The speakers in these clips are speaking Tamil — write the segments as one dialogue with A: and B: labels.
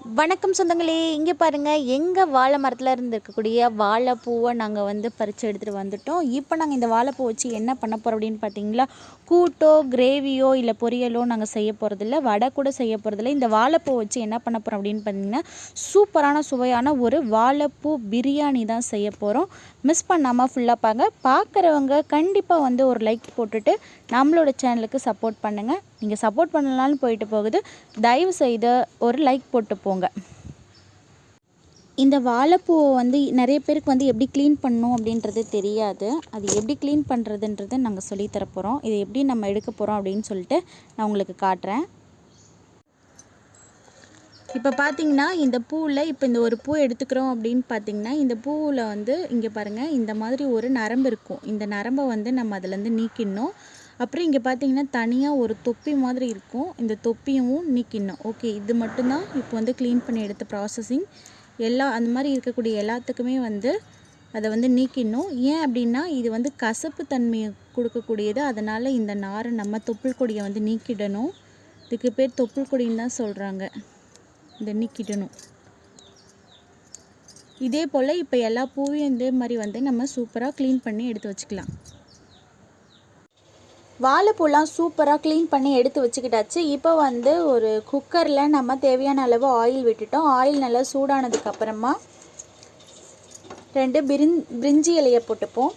A: வணக்கம் சொந்தங்களே இங்கே பாருங்கள் எங்கள் வாழை மரத்தில் இருந்து இருக்கக்கூடிய வாழைப்பூவை நாங்கள் வந்து பறித்து எடுத்துகிட்டு வந்துட்டோம். இப்போ நாங்கள் இந்த வாழைப்பூ வச்சு என்ன பண்ண போகிறோம் அப்படின்னு பார்த்தீங்களா கூட்டோ கிரேவியோ இல்லை பொரியலோ நாங்கள் செய்ய போகிறதில்ல வடை கூட செய்ய போகிறதில்ல இந்த வாழைப்பூ வச்சு என்ன பண்ண போகிறோம் அப்படின்னு பார்த்தீங்கன்னா சூப்பரான சுவையான ஒரு வாழைப்பூ பிரியாணி தான் செய்ய போகிறோம் மிஸ் பண்ணாமல் ஃபுல்லாக பாங்க பார்க்குறவங்க கண்டிப்பாக வந்து ஒரு லைக் போட்டுட்டு நம்மளோட சேனலுக்கு சப்போர்ட் பண்ணுங்கள் நீங்கள் சப்போர்ட் பண்ணலான்னு போயிட்டு போகுது. தயவு செய்து ஒரு லைக் போட்டு போங்க. இந்த வாழைப்பூவை வந்து நிறைய பேருக்கு வந்து எப்படி க்ளீன் பண்ணணும் அப்படின்றது தெரியாது. அது எப்படி க்ளீன் பண்ணுறதுன்றது நாங்கள் சொல்லித்தர போகிறோம் இதை எப்படி நம்ம எடுக்க போகிறோம் அப்படின்னு சொல்லிட்டு நான் உங்களுக்கு காட்டுறேன். இப்போ பார்த்தீங்கன்னா இந்த பூவில் இப்போ இந்த ஒரு பூ எடுத்துக்கிறோம் அப்படின்னு பார்த்தீங்கன்னா இந்த பூவில் வந்து இங்கே பாருங்கள் இந்த மாதிரி ஒரு நரம்பு இருக்கும். இந்த நரம்பை வந்து நம்ம அதுலேருந்து நீக்கிடணும். அப்புறம் இங்கே பார்த்தீங்கன்னா தனியாக ஒரு தொப்பி மாதிரி இருக்கும். இந்த தொப்பியும் நீக்கிடணும். ஓகே இது மட்டும்தான் இப்போ வந்து க்ளீன் பண்ணி எடுத்த ப்ராசஸிங் எல்லா அந்த மாதிரி இருக்கக்கூடிய எல்லாத்துக்குமே வந்து அதை வந்து நீக்கிடணும். ஏன் அப்படின்னா இது வந்து கசப்பு தன்மையை கொடுக்கக்கூடியது. அதனால் இந்த நாரை நம்ம தொப்புள் கொடியை வந்து நீக்கிடணும். இதுக்கு பேர் தொப்புள் கொடின்னு தான் சொல்கிறாங்க இதை நீக்கிடணும். இதே போல் இப்போ எல்லா பூவையும் இதே மாதிரி வந்து நம்ம சூப்பராக க்ளீன் பண்ணி எடுத்து வச்சுக்கலாம். வாழைப்பூலாம் சூப்பராக க்ளீன் பண்ணி எடுத்து வச்சுக்கிட்டாச்சு. இப்போ வந்து ஒரு குக்கரில் நம்ம தேவையான அளவு ஆயில் விட்டுட்டோம். ஆயில் நல்லா சூடானதுக்கு அப்புறமா ரெண்டு பிரிஞ் பிரிஞ்சி இலையை போட்டுப்போம்.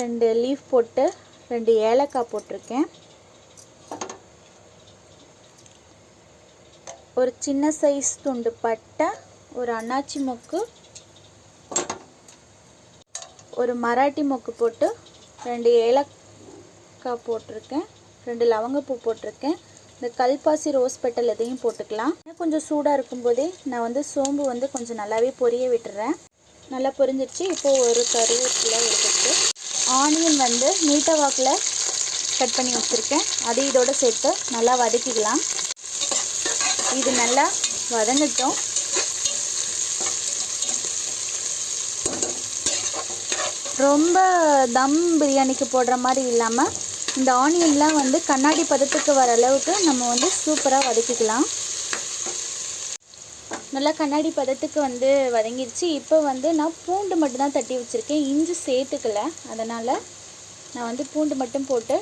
A: ரெண்டு லீஃப் போட்டு ரெண்டு ஏலக்காய் போட்டிருக்கேன். ஒரு சின்ன சைஸ் துண்டு பட்டை ஒரு அண்ணாச்சி மொக்கு ஒரு மராட்டி மொக்கு போட்டு ரெண்டு ஏலக்காய் போட்டிருக்கேன் ரெண்டு லவங்கப்பூ போட்டிருக்கேன். இந்த கல்பாசி ரோஸ் பெட்டல் இதையும் போட்டுக்கலாம். கொஞ்சம் சூடாக இருக்கும்போதே நான் வந்து சோம்பு வந்து கொஞ்சம் நல்லாவே பொரிய விட்டுறேன். நல்லா பொரிஞ்சிருச்சு. இப்போது ஒரு கருவேப்பிலை எடுத்துட்டு ஆனியன் வந்து நீட்ட வாக்கில் கட் பண்ணி வச்சுருக்கேன். அதை இதோடு சேர்த்து நல்லா வதக்கிக்கலாம். இது நல்லா வதங்கட்டும். ரொம்ப தம் பிரியாணிக்கு போடுற மாதிரி இல்லாமல் இந்த ஆனியன்லாம் வந்து கண்ணாடி பதத்துக்கு வர அளவுக்கு நம்ம வந்து சூப்பராக வதக்கிக்கலாம். நல்லா கண்ணாடி பதத்துக்கு வந்து வதங்கிருச்சு. இப்போ வந்து நான் பூண்டு மட்டும்தான் தட்டி வச்சுருக்கேன். இஞ்சி சேர்த்துக்கல. அதனால் நான் வந்து பூண்டு மட்டும் போட்டு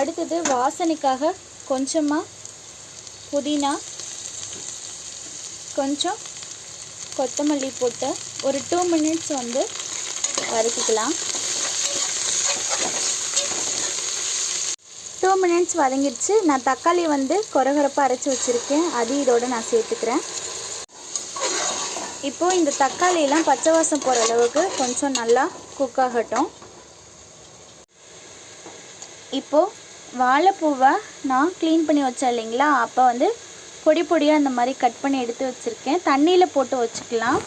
A: அடுத்தது வாசனைக்காக கொஞ்சமாக புதினா கொஞ்சம் கொத்தமல்லி போட்டு ஒரு டூ மினிட்ஸ் வந்து வதக்கிக்கலாம். டூ மினிட்ஸ் வதங்கிடுச்சு. நான் தக்காளி வந்து கொரகொரப்பாக அரைச்சி வச்சுருக்கேன். அது இதோடு நான் சேர்த்துக்கிறேன். இப்போது இந்த தக்காளியெலாம் பச்சை வாசம் போகிற அளவுக்கு கொஞ்சம் நல்லா குக் ஆகட்டும். இப்போது வாழைப்பூவை நான் க்ளீன் பண்ணி வச்சேன் இல்லைங்களா? அப்போ வந்து பொடி பொடியாக இந்த மாதிரி கட் பண்ணி எடுத்து வச்சுருக்கேன். தண்ணியில் போட்டு வச்சுக்கலாம்.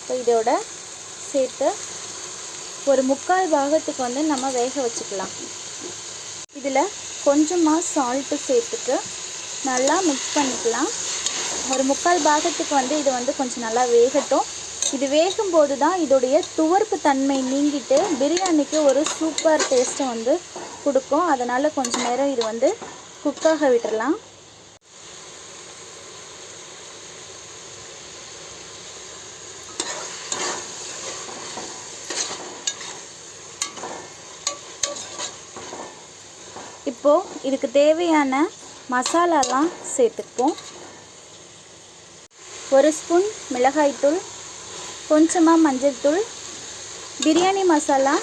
A: இப்போ இதோட சேர்த்து ஒரு முக்கால் பாகத்துக்கு வந்து நம்ம வேக வச்சுக்கலாம். இதில் கொஞ்சமாக சால்ட்டு சேர்த்துட்டு நல்லா மிக்ஸ் பண்ணிக்கலாம். ஒரு முக்கால் பாகத்துக்கு வந்து இது வந்து கொஞ்சம் நல்லா வேகட்டும். இது வேகும்போது தான் இதோடைய துவர்ப்பு தன்மை நீங்கிட்டு பிரியாணிக்கு ஒரு சூப்பர் டேஸ்ட்டை வந்து கொடுக்கும். அதனால் கொஞ்சம் நேரம் இது வந்து குக்காக விட்டுடலாம் இப்போது இதுக்கு தேவையான மசாலாலாம் சேர்த்துப்போம் ஒரு ஸ்பூன் மிளகாய்த்தூள் கொஞ்சமாக மஞ்சள் தூள் பிரியாணி மசாலா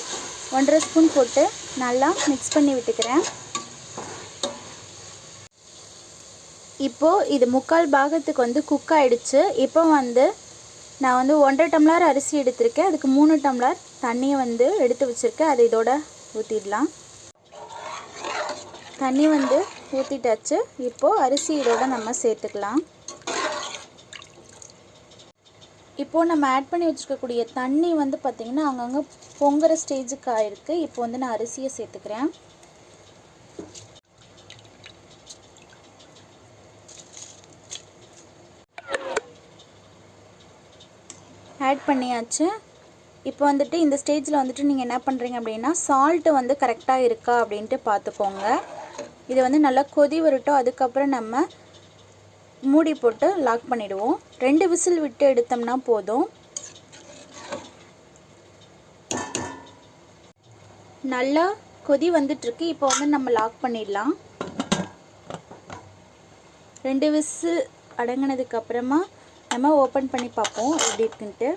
A: ஒன்றரை ஸ்பூன் போட்டு நல்லா மிக்ஸ் பண்ணி விட்டுக்கிறேன். இப்போது இது முக்கால் பாகத்துக்கு வந்து குக் ஆகிடுச்சு இப்போ வந்து நான் வந்து ஒன்றரை டம்ளர் அரிசி எடுத்திருக்கேன். அதுக்கு மூணு டம்ளர் தண்ணியை வந்து எடுத்து வச்சுருக்கேன். அதை இதோட ஊற்றிடலாம் தண்ணி வந்து ஊற்றிட்டாச்சு இப்போது அரிசி இதோடு நம்ம சேர்த்துக்கலாம். இப்போது நம்ம ஆட் பண்ணி வச்சுருக்கக்கூடிய தண்ணி வந்து பார்த்திங்கன்னா அங்கங்கே பொங்குற ஸ்டேஜுக்கு ஆயிருக்கு. இப்போ வந்து நான் அரிசியை சேர்த்துக்கிறேன். ஆட் பண்ணியாச்சு. இப்போ வந்துட்டு இந்த ஸ்டேஜில் வந்துட்டு நீங்கள் என்ன பண்ணுறீங்க அப்படின்னா சால்ட்டு வந்து கரெக்டாக இருக்கா அப்படின்ட்டு பார்த்துக்கோங்க. இதை வந்து நல்லா கொதி வரட்டும். அதுக்கப்புறம் நம்ம மூடி போட்டு லாக் பண்ணிவிடுவோம் ரெண்டு விசில் விட்டு எடுத்தோம்னா போதும். நல்லா கொதி வந்துட்டுருக்கு. இப்போ வந்து நம்ம லாக் பண்ணிடலாம். ரெண்டு விசில் அடங்கினதுக்கு அப்புறமா நம்ம ஓப்பன் பண்ணி பார்ப்போம். எப்படி இருக்குன்ட்டு.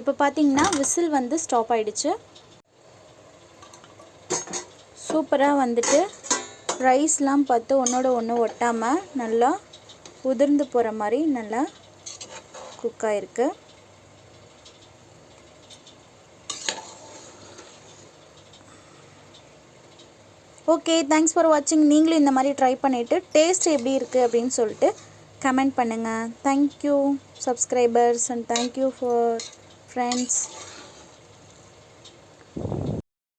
A: இப்போ பார்த்தீங்கன்னா விசில் வந்து ஸ்டாப் ஆகிடுச்சு சூப்பராக வந்துட்டு ரைஸ்லாம் பார்த்து ஒன்றோட ஒன்று ஒட்டாமல் நல்லா உதிர்ந்து போகிற மாதிரி நல்லா குக் ஆகிருக்கு ஓகே தேங்க்ஸ் ஃபார் வாட்சிங் நீங்களும் இந்த மாதிரி ட்ரை பண்ணிவிட்டு டேஸ்ட் எப்படி இருக்குது அப்படின்னு சொல்லிட்டு கமெண்ட் பண்ணுங்கள் thank you subscribers and thank you for friends